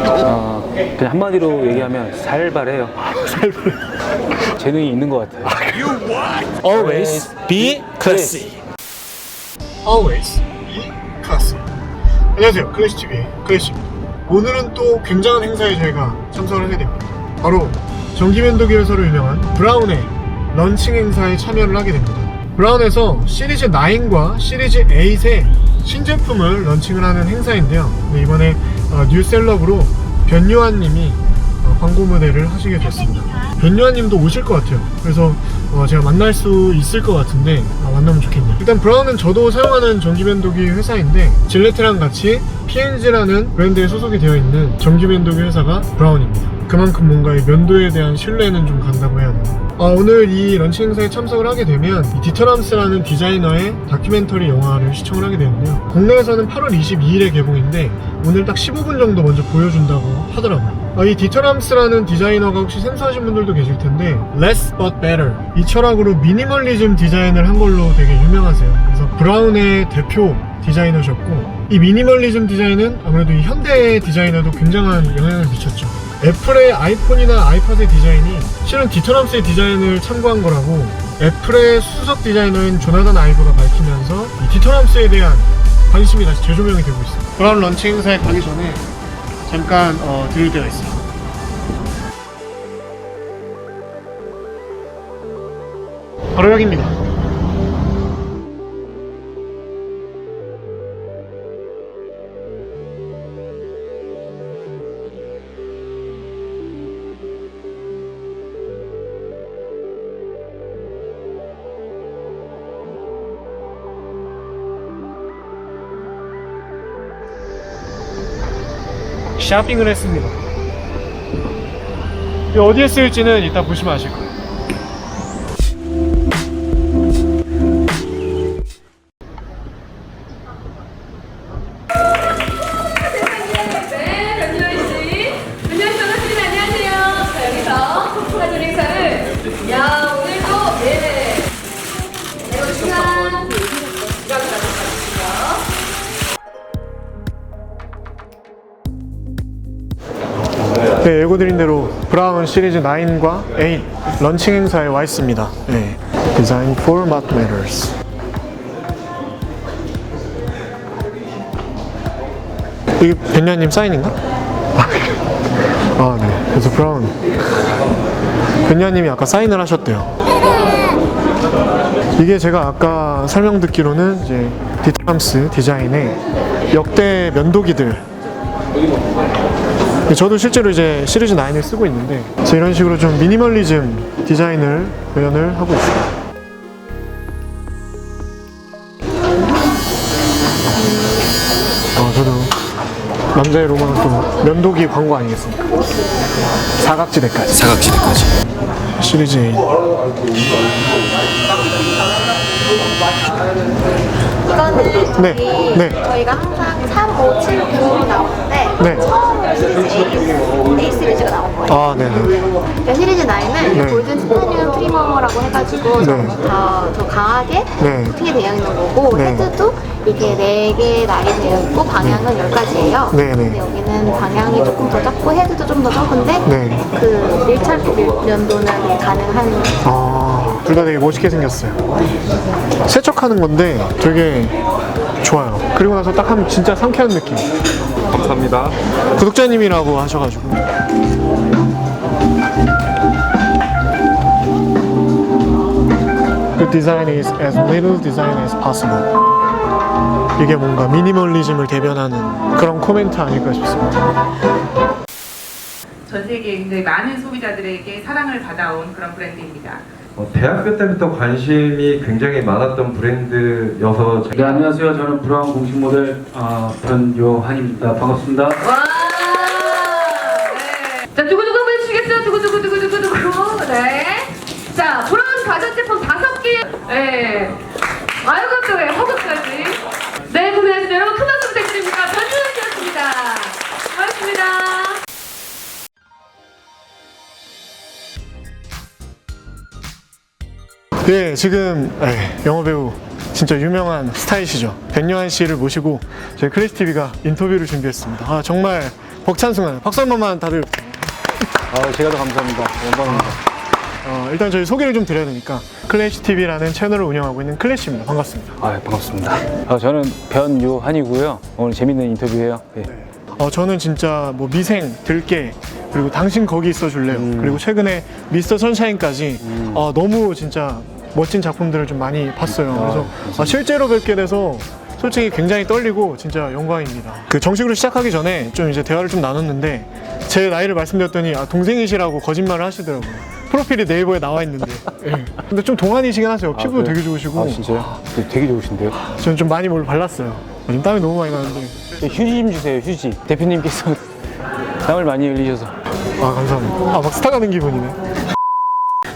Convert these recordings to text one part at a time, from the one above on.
어, 그냥 한마디로 얘기하면 살발해요. 살발. 재능이 있는 것 같아요. Always be classy. Always be classy. 안녕하세요. 클래시TV의 클래시입니다. 오늘은 또 굉장한 행사에 저희가 참석을 하게 됩니다. 바로 전기면도기 회사로 유명한 브라운의 런칭 행사에 참여를 하게 됩니다. 브라운에서 시리즈 9과 시리즈 8의 신제품을 런칭을 하는 행사인데요. 네, 이번에 어, 뉴셀럽으로 변요한 님이 어, 광고 무대를 하시게 됐습니다. 변요한 님도 오실 것 같아요. 그래서 어, 제가 만날 수 있을 것 같은데 아, 만나면 좋겠네요. 일단 브라운은 저도 사용하는 전기면도기 회사인데 질레트랑 같이 P&G라는 브랜드에 소속이 되어 있는 전기면도기 회사가 브라운입니다. 그만큼 뭔가 이 면도에 대한 신뢰는 좀 간다고 해야 되나. 아, 오늘 이 런칭 행사에 참석을 하게 되면 이 디터람스라는 디자이너의 다큐멘터리 영화를 시청을 하게 되는데요. 국내에서는 8월 22일에 개봉인데 오늘 딱 15분 정도 먼저 보여준다고 하더라고요. 아, 이 디터람스라는 디자이너가 혹시 생소하신 분들도 계실 텐데 less but better 이 철학으로 미니멀리즘 디자인을 한 걸로 되게 유명하세요. 그래서 브라운의 대표 디자이너셨고 이 미니멀리즘 디자인은 아무래도 이 현대 디자인에도 굉장한 영향을 미쳤죠. 애플의 아이폰이나 아이팟의 디자인이 실은 디터람스의 디자인을 참고한 거라고 애플의 수석 디자이너인 조나단 아이브가 밝히면서 이 디터람스에 대한 관심이 다시 재조명이 되고 있어요. 브라운 런칭 행사에 가기 전에 잠깐 어, 들을 때가 있어요. 바로 여기입니다. 쇼핑을 했습니다. 이 어디에 쓰일지는 이따 보시면 아실 거예요. 네, 예고드린 대로 브라운 시리즈 9과 8 런칭 행사에 와 있습니다. 네. Design for what matters. 이게 변냐님 사인인가? 아, 네. 그래서 브라운. 변냐님이 아까 사인을 하셨대요. 이게 제가 아까 설명 듣기로는 이제 디트람스 디자인의 역대 면도기들 저도 실제로 이제 시리즈 9을 쓰고 있는데 이런 식으로 좀 미니멀리즘 디자인을 표현을 하고 있어요. 어, 저도 남자의 로망은 또 면도기 광고 아니겠습니까? 사각지대까지 사각지대까지. 시리즈 8 이거는 네, 저희, 네. 저희가 항상 3, 5, 7, 9 나올 때 네. 시리즈 A 시리즈가 나온 거예요. 아, 네네. 그러니까 시리즈 9은 네. 골든 스타늄 트리머라고 해가지고 네. 더, 더 강하게 네. 코팅이 되어 있는 거고 네. 헤드도 이게 4개 날이 되어 있고 방향은 10가지예요. 네, 네. 근데 여기는 방향이 조금 더 작고 헤드도 좀 더 적은데 네. 그 밀착 면도는 가능한 아, 둘 다 되게 멋있게 생겼어요. 세척하는 건데 되게 좋아요. 그리고 나서 딱 하면 진짜 상쾌한 느낌. 감사합니다. 구독자님이라고 하셔가지고. The design is as little design as possible. 이게 뭔가 미니멀리즘을 대변하는 그런 코멘트 아닐까 싶습니다. 전 세계 굉장히 많은 소비자들에게 사랑을 받아온 그런 브랜드입니다. 어, 대학교 때부터 관심이 굉장히 많았던 브랜드여서 네, 안녕하세요. 저는 브라운 공식 모델 아, 변요한입니다. 반갑습니다. 네, 지금 네, 영화 배우 진짜 유명한 스타이시죠. 백요한 씨를 모시고 저희 크리스 TV가 인터뷰를 준비했습니다. 아, 정말 벅찬 순간 박수 한 번만 다들 아, 제가 더 감사합니다. 영광입니다. 어, 일단 저희 소개를 좀 드려야 되니까 클래시 TV라는 채널을 운영하고 있는 클래시입니다. 반갑습니다. 아, 반갑습니다. 아, 저는 변유한이고요. 오늘 재밌는 인터뷰예요. 네. 어, 저는 진짜 뭐 미생, 들깨 그리고 당신 거기 있어 줄래요. 그리고 최근에 미스터 선샤인까지 어, 너무 진짜 멋진 작품들을 좀 많이 봤어요. 그래서 아, 실제로 뵙게 돼서 솔직히 굉장히 떨리고 진짜 영광입니다. 그 정식으로 시작하기 전에 좀 이제 대화를 좀 나눴는데 제 나이를 말씀드렸더니 아, 동생이시라고 거짓말을 하시더라고요. 프로필이 네이버에 나와 있는데. 예. 근데 좀 동안이시긴 하세요. 피부도 그래요? 되게 좋으시고. 아, 진짜요? 네, 되게 좋으신데요? 저는 좀 많이 뭘 발랐어요. 지금 땀이 너무 많이 나는데. 네, 휴지 좀 주세요, 휴지. 대표님께서 땀을 많이 흘리셔서. 아 감사합니다. 아 막 스타 가는 기분이네.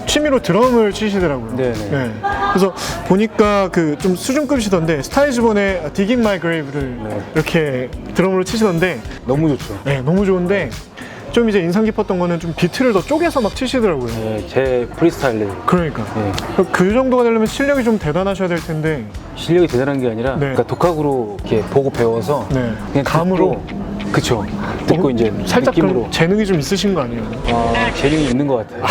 취미로 드럼을 치시더라고요. 네네. 네. 그래서 보니까 그 좀 수준급이시던데 스타이즈본의 Digging My Grave를 네. 이렇게 드럼으로 치시던데 너무 좋죠. 네, 너무 좋은데 좀 이제 인상 깊었던 거는 좀 비트를 더 쪼개서 막 치시더라고요. 네, 제 프리스타일로. 그러니까 네. 그 정도가 되려면 실력이 좀 대단하셔야 될 텐데 실력이 대단한 게 아니라, 네. 그러니까 독학으로 이렇게 보고 배워서 네. 그냥 감으로? 듣고, 그쵸. 듣고 어, 이제 살짝 느낌으로. 그럼 재능이 좀 있으신 거 아니에요? 아, 재능이 있는 것 같아요.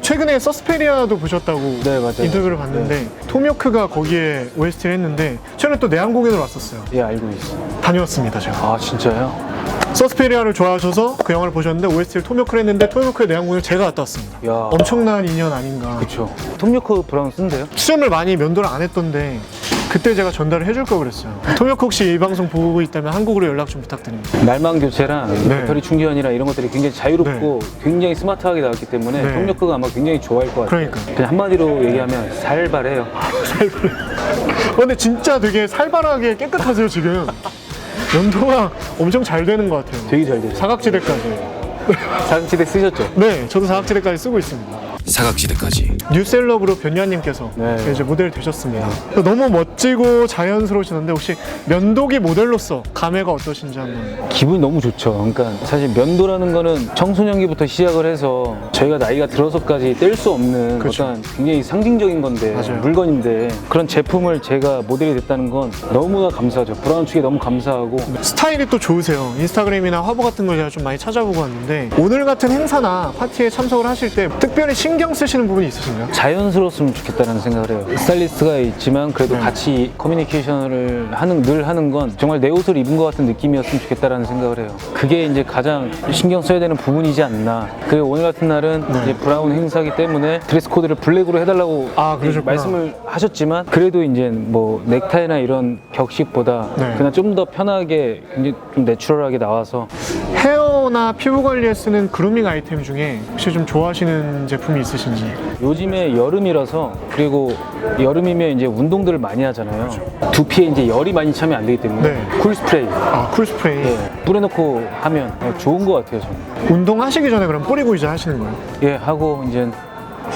최근에 서스페리아도 보셨다고 네, 맞아요. 인터뷰를 봤는데 톰요크가 거기에 OST를 했는데 최근에 또 내한 공연을 왔었어요. 예, 알고 있어요. 다녀왔습니다 제가. 아, 진짜요? 서스페리아를 좋아하셔서 그 영화를 보셨는데 OST를 톰요크를 했는데 톰요크의 내한 공연을 제가 갔다 왔습니다. 야. 엄청난 인연 아닌가. 그쵸. 톰요크 브라운 쓴데요? 수염을 많이 면도를 안 했던데 그때 제가 전달을 해줄 걸 그랬어요. 톰요크 혹시 이 방송 보고 있다면 한국으로 연락 좀 부탁드립니다. 날망 교체랑 네. 배터리 충전이랑 이런 것들이 굉장히 자유롭고 굉장히 스마트하게 나왔기 때문에 네. 톰요크가 아마 굉장히 좋아할 것 같아요. 그러니까. 그냥 한마디로 얘기하면 살발해요. 어, 근데 진짜 되게 살벌하게 깨끗하세요 지금. 면도가 엄청 잘 되는 것 같아요. 되게 잘 되죠. 사각지대까지. 사각지대 쓰셨죠? 네, 저도 사각지대까지 쓰고 있습니다. 사각지대까지 뉴셀럽으로 변유한님께서 네. 이제 모델 되셨습니다. 너무 멋지고 자연스러우시던데 혹시 면도기 모델로서 감회가 어떠신지 한번. 기분이 너무 좋죠. 그러니까 사실 면도라는 거는 청소년기부터 시작을 해서 저희가 나이가 들어서까지 뗄 수 없는 그렇죠. 어떤 굉장히 상징적인 건데 맞아요. 물건인데 그런 제품을 제가 모델이 됐다는 건 너무나 감사하죠. 브라운 측에 너무 감사하고 스타일이 또 좋으세요. 인스타그램이나 화보 같은 걸 제가 좀 많이 찾아보고 왔는데 오늘 같은 행사나 파티에 참석을 하실 때 특별히 신경 쓰시는 부분이 있으신가요? 자연스러웠으면 좋겠다는 생각을 해요. 스타일리스트가 있지만 그래도 네. 같이 커뮤니케이션을 하는 늘 하는 건 정말 내 옷을 입은 것 같은 느낌이었으면 좋겠다라는 생각을 해요. 그게 이제 가장 신경 써야 되는 부분이지 않나. 그리고 오늘 같은 날은 네. 이제 브라운 행사기 때문에 드레스 코드를 블랙으로 해달라고 아, 그러셨구나. 말씀을 하셨지만 그래도 이제 뭐 넥타이나 이런 격식보다 네. 그냥 좀 더 편하게 좀 내추럴하게 나와서 헤어나 피부 관리에 쓰는 그루밍 아이템 중에 혹시 좀 좋아하시는 제품이 있으신지? 요즘에 여름이라서 그리고 여름이면 이제 운동들을 많이 하잖아요. 두피에 이제 열이 많이 차면 안 되기 때문에 네. 쿨 스프레이 아, 쿨 스프레이. 예, 뿌려놓고 하면 좋은 것 같아요, 저는. 운동하시기 전에 그럼 뿌리고 이제 하시는 거예요? 예, 하고 이제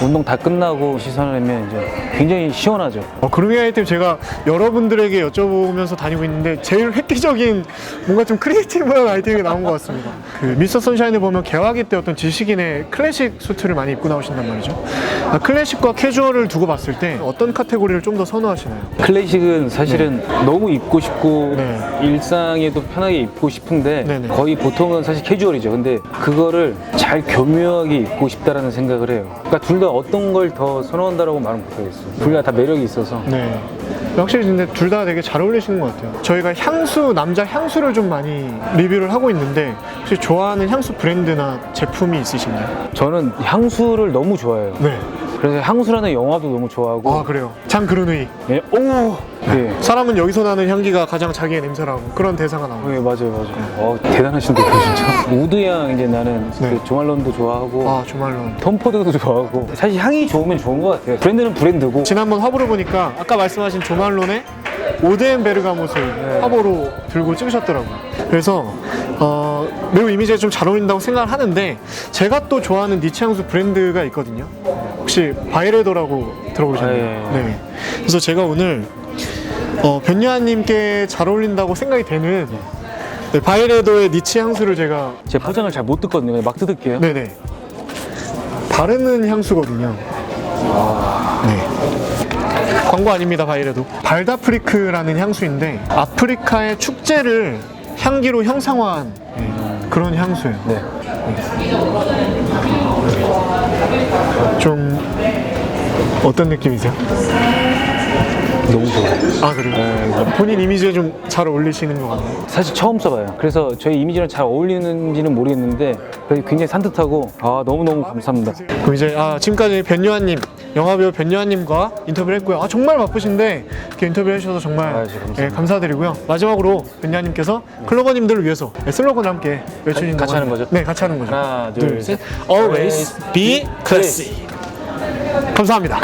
운동 다 끝나고 시선을 내면 이제 굉장히 시원하죠. 어, 그루밍 아이템 제가 여러분들에게 여쭤보면서 다니고 있는데 제일 획기적인 뭔가 좀 크리에이티브한 아이템이 나온 것 같습니다. 그 미스터 선샤인을 보면 개화기 때 어떤 지식인의 클래식 수트를 많이 입고 나오신단 말이죠. 아, 클래식과 캐주얼을 두고 봤을 때 어떤 카테고리를 좀 더 선호하시나요? 클래식은 사실은 너무 입고 싶고 네. 일상에도 편하게 입고 싶은데 네네. 거의 보통은 사실 캐주얼이죠. 근데 그거를 잘 교묘하게 입고 싶다라는 생각을 해요. 그러니까 둘다 어떤 걸 더 선호한다라고 말은 못하겠어요. 둘 다 다 매력이 있어서 네. 확실히 근데 둘 다 되게 잘 어울리시는 것 같아요. 저희가 향수, 남자 향수를 좀 많이 리뷰를 하고 있는데 혹시 좋아하는 향수 브랜드나 제품이 있으신가요? 저는 향수를 너무 좋아해요. 네. 그래서 향수라는 영화도 너무 좋아하고 아, 그래요. 장 그루누이. 예, 오! 예. 사람은 여기서 나는 향기가 가장 자기의 냄새라고 그런 대사가 나와요. 예, 맞아요, 맞아요. 어, 대단하신데요, 진짜. 우드향 이제 나는 네. 그 조말론도 좋아하고 아, 조말론. 톰포드도 좋아하고 사실 향이 좋으면 좋은 것 같아요. 브랜드는 브랜드고 지난번 화보를 보니까 아까 말씀하신 조말론의 오데엔 베르가못을 화보로 들고 찍으셨더라고요. 그래서 어, 매우 이미지에 좀 잘 어울린다고 생각을 하는데 제가 또 좋아하는 니치 향수 브랜드가 있거든요. 혹시 바이레도라고 들어보셨나요? 아, 예, 예. 네. 그래서 제가 오늘 어, 변야님께 잘 어울린다고 생각이 되는 네, 바이레도의 니치 향수를 제가 제 포장을 잘 못 듣거든요. 그냥 막 뜯을게요. 네네 바르는 향수거든요. 네. 광고 아닙니다, 바이레도. 발다프리크라는 향수인데 아프리카의 축제를 향기로 형상화한 네, 그런 향수예요. 네. 좀 어떤 느낌이세요? 너무 좋아요. 아 그래요? 본인 이미지에 좀 잘 어울리시는 것 같네요. 사실 처음 써봐요. 그래서 저희 이미지랑 잘 어울리는지는 모르겠는데 굉장히 산뜻하고 아 너무너무 감사합니다. 그럼 이제 아, 지금까지 변요한님 영화배우 변요한님과 인터뷰를 했고요. 아 정말 바쁘신데 이렇게 인터뷰 해주셔서 정말 아, 감사합니다. 예, 감사드리고요. 마지막으로 변요한님께서 클로버님들을 위해서 슬로건을 함께 외쳐주신다고 같이 하는. 거죠? 네, 같이 하는 거죠. 하나, 둘, 셋. Always be classy. 감사합니다.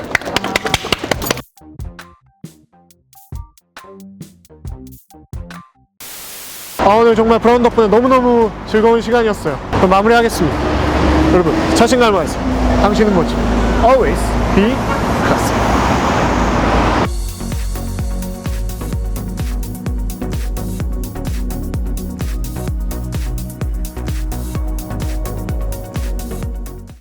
아 오늘 정말 브라운 덕분에 너무너무 즐거운 시간이었어요. 그럼 마무리하겠습니다. 여러분 자신감을 가지세요. 당신은 뭐지? Always be